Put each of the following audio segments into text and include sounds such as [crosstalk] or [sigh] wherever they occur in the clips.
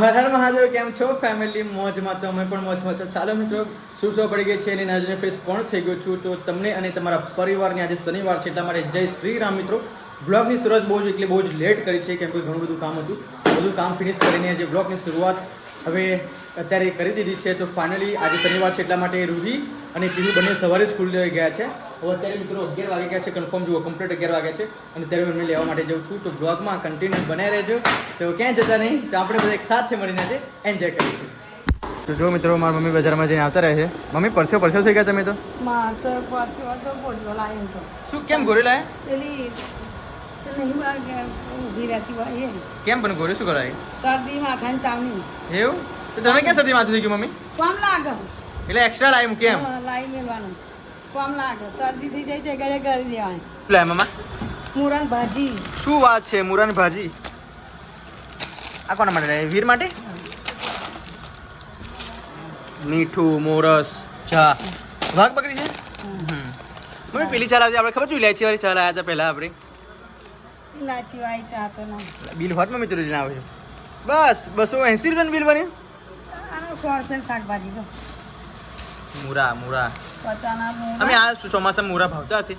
હર હર મહાદેવ, કેમ છો? ફેમિલી મોજમાં તો અમે પણ મોજમાં છો. ચાલો મિત્રો, શું શું પડી ગઈ છે? અને નજરે ફેસ પણ થઈ ગયો છું? તો તમને અને તમારા પરિવારને આજે શનિવાર છે, એટલા માટે જય શ્રી રામ મિત્રો. બ્લોગની શરૂઆત બહુ જ એટલે બહુ જ લેટ કરી છે, કેમ કે ઘણું બધું કામ હતું. બધું કામ ફિનિશ કરીને આજે બ્લોગની શરૂઆત હવે અત્યારે કરી દીધી છે. તો ફાઇનલી આજે શનિવાર છે, એટલા માટે રૂહી અને પીહુ બંને સવારે સ્કૂલ ગયા છે. હવે અત્યારે મિત્રો અગિયાર વાગે ગયા છે કન્ફર્મ જુઓ કમ્પ્લીટ અગિયાર વાગ્યા છે. અને ત્યારે હું એમને લેવા માટે જાઉં છું. તો બ્લોગમાં કન્ટિન્યુ બનાવી રહેજો. તો ક્યાંય જતા નહીં તો આપણે બધા એક સાથે મળીને આજે. એન્જોય કરીશું તો જો મિત્રો મારા મમ્મી બજારમાં જઈને આવતા રહે છે. મમ્મી પરસે પરસે થઈ ગયા તમે તો? શું કેમ ગોરી લાય? વાગે કેમ પણ ગોરી શું કરાય શરદી માથાની તાવની. એવું? તો તમે ક્યાં શરદી માથું થઈ ગયું મમ્મી? કોમ લાગે? એટલે એક્સ્ટ્રા લાઈ મૂકી એમ હા, મેળવાનું કોમ લાગે? શરદી થઈ જાય તે ઘરે કરી દેવાની શું લાય મામા? ભાજી. શું વાત છે મુરાની ભાજી? આ કોના માટે? વીર માટે? મીઠું મોરસ ચા. વાઘ છે. મમ્મી પેલી ચા લાવતી આપણે ખબર છે ઇલાયચી વાળી ચા લાવ્યા હતા પહેલા આપણે? ઇલાચી વાળી ચા તો ના. બિલ હોટ મમ્મી તું આવે છે બસ બસો એંસી રૂપિયાનું બિલ બન્યું. રૂપિયા શાકભાજી તો. મુરા મુરા. અમે આ શું ચોમાસામાં મૂરા ભાવતા હશે.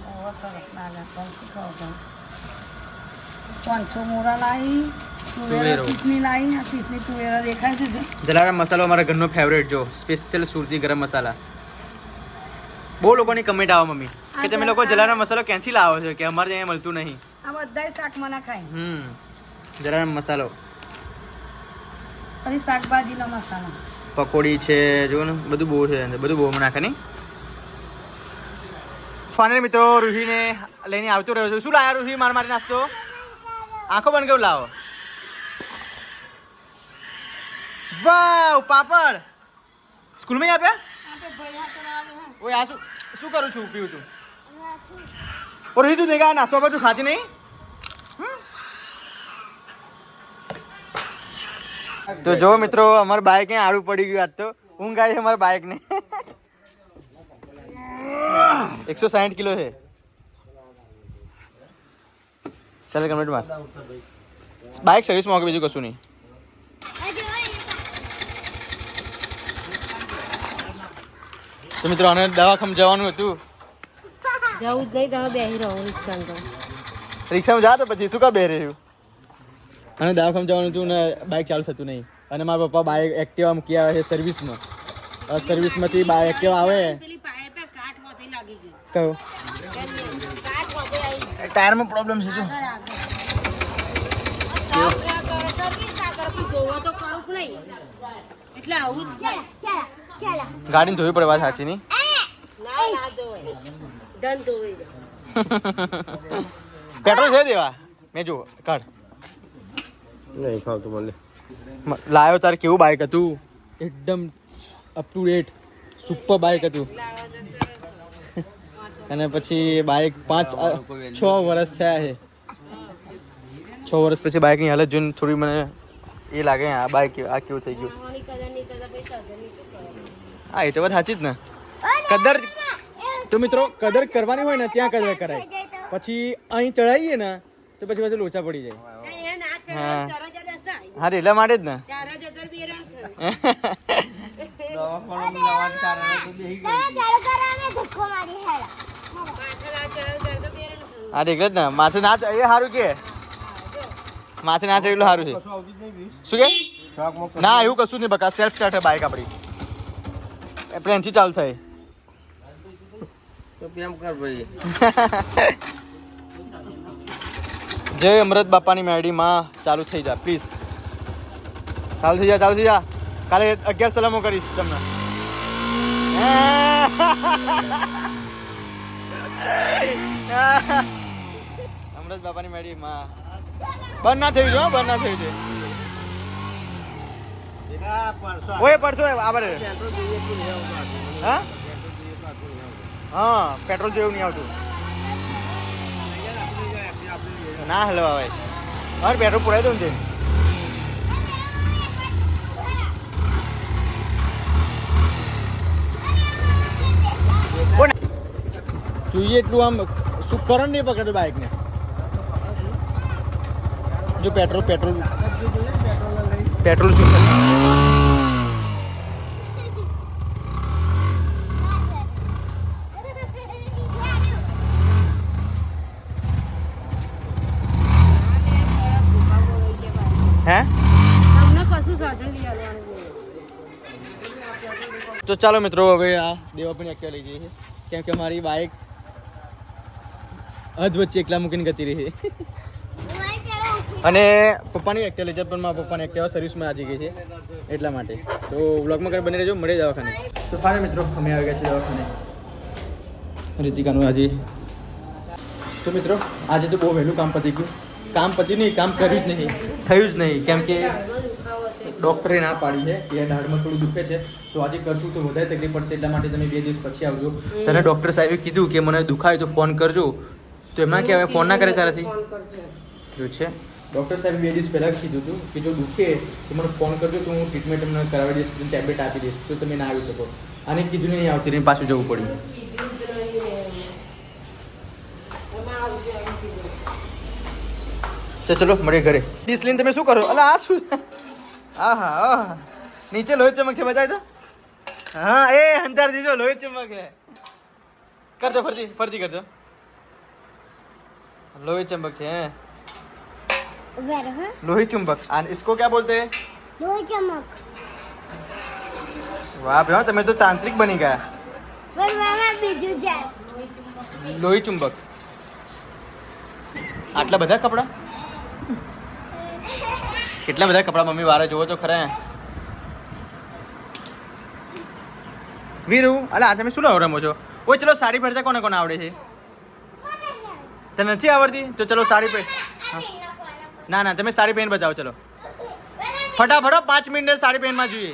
પાંચસો મોરા લાવી મસાલો અમારા ઘરનો ફેવરેટ જો. સ્પેશિયલ સુરતી ગરમ મસાલા. બહુ લોકોની કમેન્ટ આવે મમ્મી. કે તમે લોકો જલારામ મસાલો ક્યાંથી લાવો છો? કે અમારે અહીંયા મળતું નહીં. આ બધાય શાક મને ખાય હમ. જલારામ મસાલો. પછી શાકભાજીનો મસાલો. પકોડી છે જુઓ ને બધું બહુ છે બધું બહુ નાખે નહીં. ફાઇનલ મિત્રો રૂહીને લઈને આવતો રહ્યો છું. શું લાયા રૂહી માર મારી નાસ્તો? આંખો બંધ કેવું લાવો? વાવ પાપડ! સ્કૂલમાં આપ્યા? ઓય આ શું શું કરું છું પીવું તું ઓ રૂહી તું દેખા નાસ્તો પર તું ખાતી નહીં? તો જો મિત્રો અમારું બાઇક અહીં આડું પડી ગયું આજ તો. ઊંઘ આવી છે અમારા બાઇક ને એકસો સાઠ કિલો છે. ચાલ કમ્પ્લીટ માર. બાઇક સર્વિસમાં કે બીજું કશું નહીં? તો મિત્રો આને દવાખાને જવાનું હતું. જવું જ નહીં તમે બેસી રહો રિક્ષામાં તો. રિક્ષામાં જા તો પછી શું કા બે રહ્યું? અને દવાખાને જવાનું હતું ને બાઇક ચાલુ થતું નહીં. અને મારા પપ્પા બાઇક એક્ટિવા મૂકી આવે છે સર્વિસમાં સર્વિસમાંથી બાઇક એક્ટિવા આવે. કયો ટાયરમાં પ્રોબ્લેમ છે શું? ગાડીને ધોવી પડે વાત સાચી નહીં ના [laughs] પેટ્રોલ છે દેવા? મેં જો કાઢ. નહીં ફાવતું મને. લાયો તારે કેવું બાઇક હતું? એકદમ up to date super bike હતું. અને પછી બાઇક પાંચ છ વર્ષ થયા છે. છ વર્ષ પછી બાઇકની હાલત જોઈને થોડી મને એ લાગે આ બાઇક આ કેવું થઈ ગયું. હા એ તો વાત સાચી જ ને. કદર તો મિત્રો કદર કરવાની હોય ને ત્યાં કદર કરાય. પછી અહીં ચડાવીએ ને તો પછી પાછું લોચા પડી જાય. હા. હા એટલા માટે જ ને? હા એટલે જ ને માથે ના એ સારું કે. માથે ના ચડે એટલું સારું છે. શું કે? ના એવું કશું નહીં બકા સેલ્ફ સ્ટાર્ટ બાઇક આપણી પ્રેન્ચી ચાલુ થાય. તો કેમ કર ભાઈ? [laughs] જય અમૃત બાપાની મેડીમાં ચાલુ થઈ જા પ્લીઝ ચાલુ થઈ જા, ચાલુ થઈ જા. કાલે અગિયાર સલામો કરીશ તમને. અમરજ બાપાની મેડીમાં બંધ ના થયું છે બંધ ના થયું છે ઓય પડશો હા? પેટ્રોલ જેવું નહીં આવતું. ના હલવા ભાઈ મારે પેટ્રોલ પુરાઈ દઉં છે જોઈએ એટલું આમ શું કરંટ નહીં પકડતું બાઇકને જો પેટ્રોલ પેટ્રોલ પેટ્રોલ શું છે હે તમને કશું સાધન લઈ આવવાનું બોલો. તો ચાલો મિત્રો હવે આ દેવાપણી એક્ટિવા લઈ જઈએ છીએ કેમ કે મારી બાઇક અધ વચ્ચે એકલા મૂકીને ગતી રહી. અને પપ્પાની એક્ટિવા લેજર પણ મારા પપ્પાની એક્ટિવા સર્વિસમાં આવી ગઈ છે એટલા માટે. તો વ્લોગમાં કંઈ બની રહેજો મળે દવાખાને. તો ફાને મિત્રો અમે આવી ગયા છીએ દવાખાને. રીતિકાનું આજે. તો મિત્રો આજે તો બહુ વહેલું કામ પતી ગયું. કામ પતી નહીં કામ કર્યું જ નહીં. થયું જ નહીં કેમ કે ડૉક્ટરે ના પાડી છે એ દાઢમાં થોડું દુખે છે. તો આજે કરશું તો વધારે તકલીફ પડશે એટલા માટે તમે બે દિવસ પછી આવજો. તને ડૉક્ટર સાહેબે કીધું કે મને દુખાય તો ફોન કરજો. તો એમના કે હવે ફોન ના કરે તારાથી? જો છે? ડૉક્ટર સાહેબ બે દિવસ પહેલાં કીધું હતું કે જો દુખે તો મને ફોન કરજો તો હું ટ્રીટમેન્ટ તમને કરાવી દઈશ ટેબ્લેટ આપી દઈશ તો તમે ના આવી શકો. અને કીધું નહીં આવતી. રહી પાછું જવું પડ્યું. તો ચલો મળીએ ઘરે. ડીશ લઈને તમે શું કરો? અલા આ શું? હા હા આહા. નીચે લોહી ચમક છે બતાવી તો. હા એ અંધાર દીજો લોહી ચમક. છે કરજો ફરતી ફરતી કરજો. लोही चुंबक છે हैं लोही चुंबक और इसको क्या बोलते हैं ચમક वाह भैया તમે તો તાંત્રિક બની ગયા પણ મામા બીજું જાય લોહી ચુંબક આટલા બધા કપડા કેટલા બધા કપડા મમ્મી વારે જોવો તો ખરા વીરુ અલા આ તમે શું લાવો રમો છો ઓય ચલો સાડી પહેરતા કોને કોને આવડે છે તને નથી આવડતી? તો ચલો સાડી પહેર. ના ના, તમે સાડી પહેન બતાવો, ચલો. ફટાફટ પાંચ મિનિટ સાડી પેનમાં જોઈએ.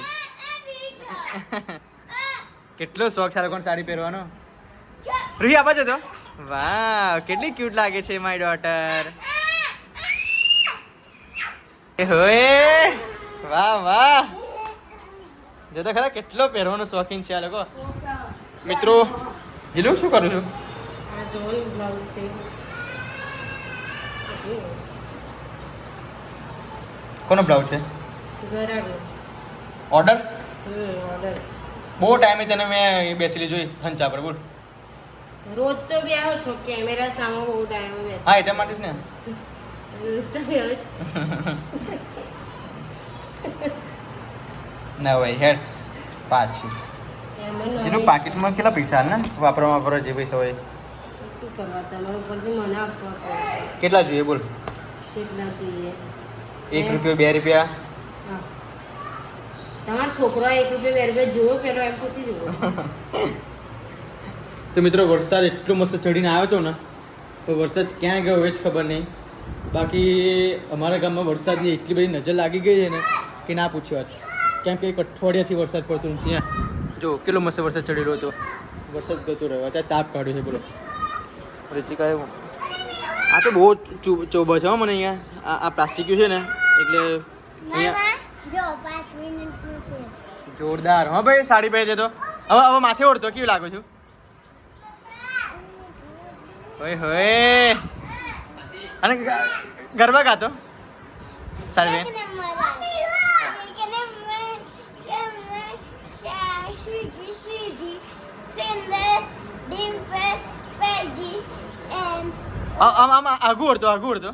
કેટલો શોખ છે લોકોને સાડી પહેરવાનો. રૂહી આપા છો તો. વાહ કેટલી ક્યુટ લાગે છે માય ડોટર હોએ વાહ વાહ. જો તો ખરા કેટલો પહેરવાનો શોખીન છે આ લોકો. મિત્રો, જીલું, શું કરું છે. કોનો બ્લાઉઝ છે? ઓર્ડર? બહુ ટાઈમે તને મેં બેસેલી જોઈ હંચા પર બોલ. રોજ તો બે આવો છો કેમેરા સામે બહુ ટાઈમ બેસે. હા એટલા માટે ને. રોજ તો બે ના ભાઈ હેડ પાછી. જેનું પાકીટમાં કેટલા પૈસા ને વાપરવા વાપરવા જે પૈસા હોય. શું કરવા તમારા ઉપરથી મને આપવા પડે કેટલા જોઈએ બોલ. કેટલા જોઈએ? એક રૂપિયો બે રૂપિયા. તમારો છોકરો એક રૂપિયો બે રૂપિયા જોયો પેલો એમ પૂછી જુઓ. [laughs] તો મિત્રો વરસાદ એટલો મસ્ત ચડીને આવ્યો હતો ને તો વરસાદ ક્યાં ગયો એ જ ખબર નહીં. બાકી અમારા ગામમાં વરસાદની એટલી બધી નજર લાગી ગઈ છે ને કે ના પૂછ્યો વાત. કેમ કે એક અઠવાડિયાથી વરસાદ પડતો નથી જો કેટલો મસ્ત વરસાદ ચડી રહ્યો હતો. વરસાદ જતો રહ્યો. અત્યારે તાપ કાઢ્યો છે બોલો. રુચિકા આ તો બહુ ચોબો છે હો મને અહીંયા. આ પ્લાસ્ટિક છે ને એટલે જોરદાર. હા ભાઈ સાડી પહેરે તો. હવે હવે માથે ઓળતો કેવું લાગુ છું? હોય હોય. અને ગરબા ગાતો? સાડી એક પૈજી, and આ- આમ આમ આગું ઓળતો આગું ઓળતો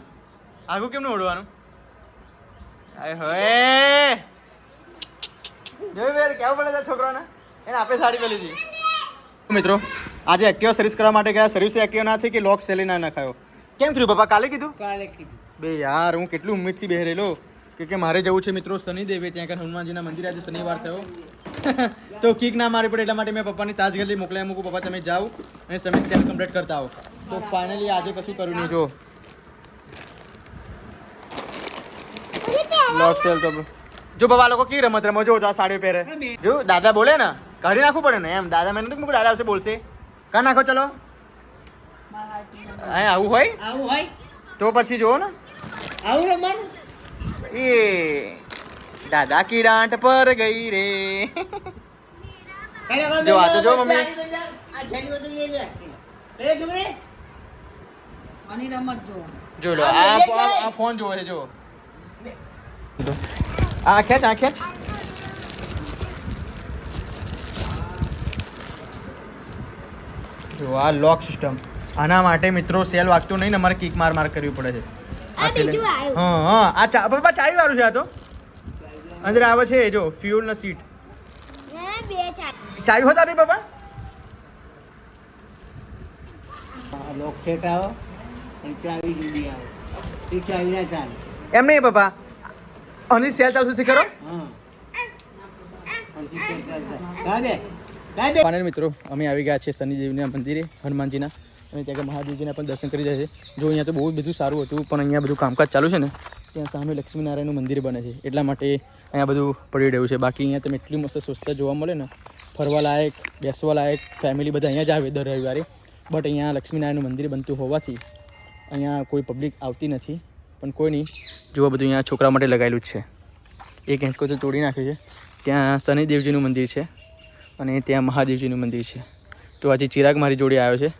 આગું કેમનું ઓળવાનું? આય હોય જોયું બેન કેવું પડે છે છોકરાને? એને આપે સાડી પેલી હતી મિત્રો આજે એક્ટિવા સર્વિસ કરવા માટે ગયા. સર્વિસ એક્ટિવા ના છે કે લોક સેલી ના નખાયો? કેમ થયું પપ્પા કાલે કીધું? કાલે કીધું. બે યાર હું કેટલું ઉમ્મીદથી બેરેલો કે કે મારે જવું છે મિત્રો શનિદેવે ત્યાં આગળ હનુમાનજીના મંદિરે આજે શનિવાર થયો તો કીક ના મારી પડે એટલા માટે મેં પપ્પાની તાજગલી મોકલાય મૂકું. પપ્પા તમે જાઓ અને તમે સેલ કમ્પ્લીટ કરતા આવો. તો ફાઇનલી આજે કશું કર્યું નહીં જો. લોક સેલ તો જો બાબા લોકો કેવી રમત રમો? જો તો આ સાડી પહેરે. જો દાદા બોલે ને કાઢી નાખવું પડે ને એમ. દાદા મને નથી દાદા આવશે બોલશે. કા નાખો ચલો. અહીં આવું હોય? આવું હોય? તો પછી જુઓ ને. આવું રમવાનું? એ દાદા કી ડાંટ પર ગઈ રે. જો આ તો જો મમ્મી. આ થેલી બધું લઈ લે. એ છોકરી આની રમત જો. જો લો આ આ- ફોન જોવે છે જો. આ ખેંચ આ ખેંચ. જો આ લોક સિસ્ટમ આના માટે મિત્રો સેલ વાગતું નહીં ને અમારે કિક માર માર કરવી પડે છે. આ પેલે- બીજું આવ્યું. હા હા આ ચા પપ્પા ચાવી વાળું છે આ તો? અંદર આવે છે જો ફ્યુલ ના સીટ ચાવી હોતા નહીં પપ્પા આ લોક સેટ આવો અને ચાવી જુદી આવે. એ ચાવી ના ચાલે. એમ નહીં પપ્પા આની સેલ ચાલુ છે ખરો? અને પાનેર મિત્રો અમે આવી ગયા છીએ શનિદેવના મંદિરે હનુમાનજીના. અને ત્યાં મહાદેવજીના પણ દર્શન કરી જાય છે. જો અહીંયા તો બહુ બધું સારું હતું પણ અહીંયા બધું કામકાજ ચાલુ છે ને ત્યાં સામે લક્ષ્મીનારાયણનું મંદિર બને છે. એટલા માટે અહીંયા બધું પડી રહ્યું છે. બાકી અહીંયા તમે એટલી મસ્ત સ્વચ્છતા જોવા મળે ને ફરવા લાયક બેસવા લાયક ફેમિલી બધા અહીંયા જ આવે દર રવિવારે. બટ અહીંયા લક્ષ્મીનારાયણનું મંદિર બનતું હોવાથી અહીંયા કોઈ પબ્લિક આવતી નથી. પણ કોઈ નહીં. જોવા બધું અહીંયા છોકરા માટે લગાવેલું જ છે. એક હેંચકો તો તોડી નાખ્યું છે. ત્યાં શનિદેવજીનું મંદિર છે અને ત્યાં મહાદેવજીનું મંદિર છે. તો આજે ચિરાગ મારી જોડે આવ્યો છે.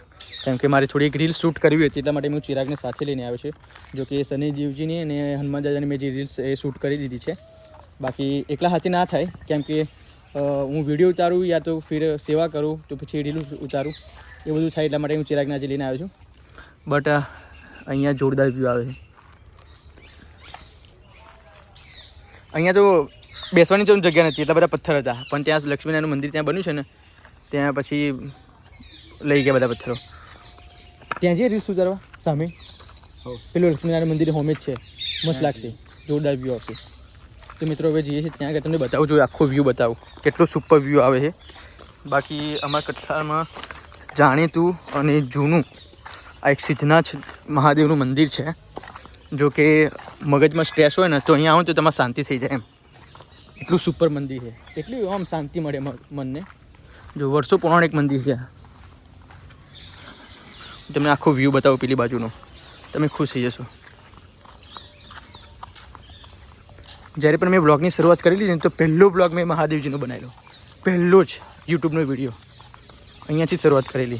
કેમ કે મારે થોડી એક રીલ શૂટ કરવી હતી એટલા માટે હું ચિરાગને સાથે લઈને આવ્યો છું. જો કે શનિદેવજીની અને હનુમાન દાદાની મેં જે રીલ્સ એ શૂટ કરી દીધી છે. બાકી એકલા હાથે ના થાય, કેમ કે હું વીડિયો ઉતારું યા તો ફિર સેવા કરું તો પછી રીલ ઉતારું. એ બધું થાય એટલા માટે હું ચિરાગને આજે લઈને આવ્યો છું. બટ અહીંયા જોરદાર વ્યૂ આવે છે. અહીંયા તો બેસવાની તો જગ્યા નથી એટલા બધા પથ્થર હતા. પણ ત્યાં લક્ષ્મીનારાયણનું મંદિર ત્યાં બન્યું છે ને ત્યાં પછી લઈ ગયા બધા પથ્થરો. ત્યાં જઈએ રીલ ઉતારવા સામે? પેલું લક્ષ્મીનારાયણ મંદિર હોમે જ છે. મસ્ત લાગશે. જોરદાર વ્યૂ આવશે. તો મિત્રો હવે જઈએ છીએ ત્યાં આગળ. તમને બતાવું છું, આખો વ્યૂ બતાવું. કેટલો સુપર વ્યૂ આવે છે. બાકી અમારા કઠલામાં જાણીતું અને જૂનું આ એક સિદ્ધનાથ મહાદેવનું મંદિર છે. જો કે મગજમાં સ્ટ્રેસ હોય ને, તો અહીંયા આવો તો તમારે શાંતિ થઈ જાય એમ. એટલું સુપર મંદિર છે. એટલી આમ શાંતિ મળે મનને. જો વર્ષો પૌરાણિક મંદિર છે. તમને આખો વ્યૂ બતાવું પેલી બાજુનો. તમે ખુશ થઈ જશો. જ્યારે પણ મેં બ્લોગની શરૂઆત કરી લીધી ને તો પહેલો બ્લોગ મેં મહાદેવજીનો બનાવેલો. પહેલો જ યુટ્યુબનો વીડિયો અહીંયાથી શરૂઆત કરેલી.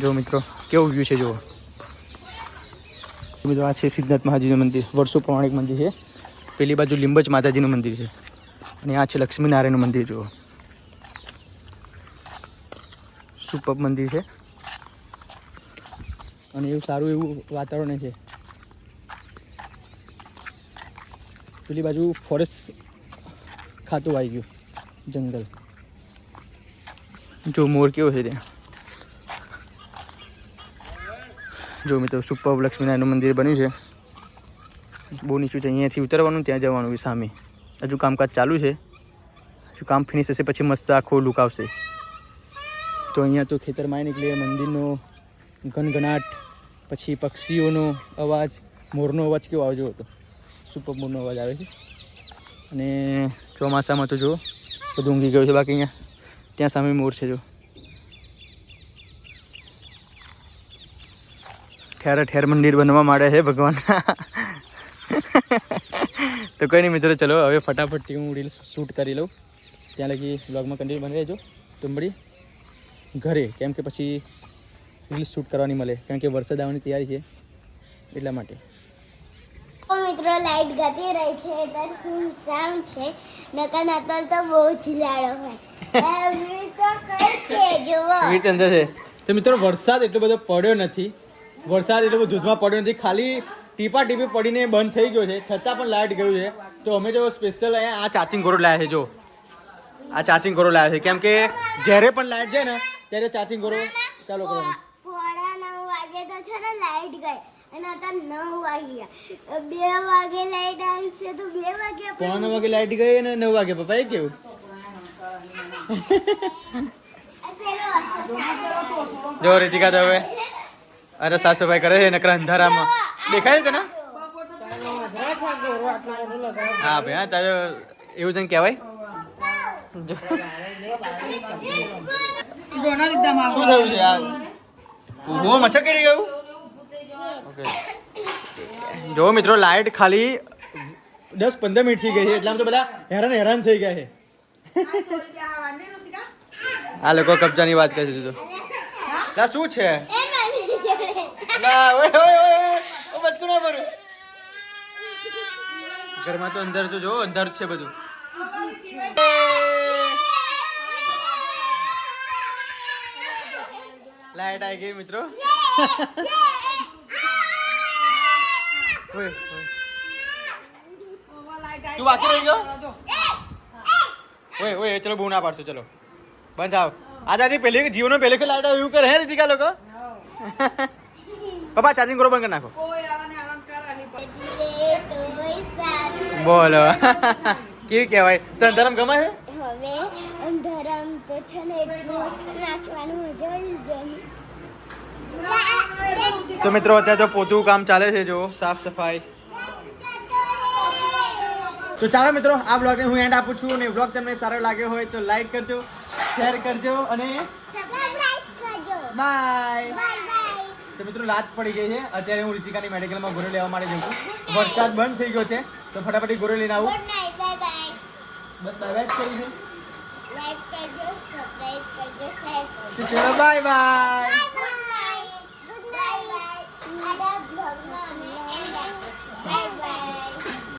જો મિત્રો, કેવો વ્યૂ છે જુઓ. મિત્રો, આ છે સિદ્ધનાથ મહાજીનું મંદિર. વર્ષો પૌરાણિક મંદિર છે. પેલી બાજુ લીંબજ માતાજીનું મંદિર છે. અને આ છે લક્ષ્મીનારાયણનું મંદિર, જુઓ. સુપબ મંદિર છે. અને એવું સારું એવું વાતાવરણ છે. પેલી બાજુ ફોરેસ્ટ ખાતું આવી ગયું જંગલ. જો મોર કેવો છે ત્યાં જો મિત્રો સુપર લક્ષ્મીનારાયણનું મંદિર બન્યું છે. બહુ નીચું છે અહીંયાથી ઉતરવાનું ત્યાં જવાનું છે સામે. હજુ કામકાજ ચાલુ છે. હજુ કામ ફિનિશ થશે પછી મસ્ત આખો લુક આવશે. તો અહીંયા તો ખેતરમાં નીકળીએ મંદિરનો ગનગનાટ પછી પક્ષીઓનો અવાજ મોરનો અવાજ કેવો આવજો હતો સુપર મોરનો અવાજ આવે છે. અને ચોમાસામાં તો જો બધું ઊંઘી ગયું છે બાકી અહીંયા. ત્યાં સામે મોર છે જો ઠેર ઠેર મંદિર બનવા માંડે છે ભગવાનના તો કંઈ નહીં મિત્રો, ચલો હવે ફટાફટથી હું રીલ શૂટ કરી લઉં. ત્યાં લગી બ્લોગમાં કન્ટિન્યુ બની રહેજો. તો ઘરે, કેમ કે પછી રીલ શૂટ કરવાની મળે. કારણ કે વરસાદ આવવાની તૈયારી છે એટલા માટે. મિત્રો લાઈટ ગતી રહી છે એટલે સામ છે? નકર નકર તો બહુ ચિલાડો હોય. તો મિત્રો વરસાદ એટલો બધો પડ્યો નથી. વરસાદ એટલો બધો ધૂધમાં પડ્યો નથી. ખાલી ટીપા ટીપી પડીને બંધ થઈ ગયો છે. છતાં પણ લાઇટ ગયું છે. તો અમે જો સ્પેશિયલ અહીંયા આ ચાર્જિંગ ઘોડો લાવ્યા છે જો. આ ચાર્જિંગ ઘોડો લાવ્યા છે. કેમ કે જ્યારે પણ લાઇટ જાય ને ત્યારે ચાર્જિંગ ઘોડો ચાલુ કરવાનું. પોણા નવ વાગે તો છે ને લાઈટ ગઈ. અને અત્યારે નવ વાગ્યા. બે વાગે લાઈટ આવશે તો બે વાગે પોણા વાગે લાઇટ ગઈ અને નવ વાગે પપ્પા એ કેવું? જો રીતિકા તો હવે અરે સાફ સફાઈ કરે છે નકરા અંધારામાં. દેખાય છે ને? હા ભાઈ હા તારે એવું છે ને કહેવાય? શું થયું છે? આ બહુ મચ્છર કેડી ગયું? જો મિત્રો, લાઈટ ખાલી દસ પંદર મિનિટ થઈ ગઈ છે, એટલા તો બધા હેરાન હેરાન થઈ ગયા છે. આ લોકો કબજાની વાત કરી છે ના શું છે? ઘરમાં તો અંદર જો જો અંદર છે બધું. લાઈટ આવી ગઈ, મિત્રો. તું બાકી રહી ગયો? ઓય ઓય ચલો બહુ ના પાડશો ચલો. બંધ આવ આજે આજે પહેલી જીવનો પહેલી કે લાઈટ એવું કરે હે રીતિકા લોકો? પપ્પા ચાર્જિંગ કરો બંધ કરી નાખો. બોલો. કેવી કહેવાય? તને ધરમ ગમે છે? હવે ધરમ તો છે ને એટલું મસ્ત નાચવાનું મજા આવી જાય. તો મિત્રો અત્યારે તો પોતું કામ ચાલે છે જો સાફ સફાઈ. તો ચાલો મિત્રો આ બ્લોગને હું એન્ડ આપું છું અને બ્લોગ તમને સારો લાગ્યો હોય તો લાઈક કરજો શેર કરજો અને બાય તો મિત્રો રાત પડી ગઈ છે. અત્યારે હું રિતિકાની મેડિકલમાં ગોરો લેવા માટે જઉં છું. વરસાદ બંધ થઈ ગયો છે તો ફટાફટ ગોરો લઈને આવું. બસ બાય કરી છે. ચલો બાય બાય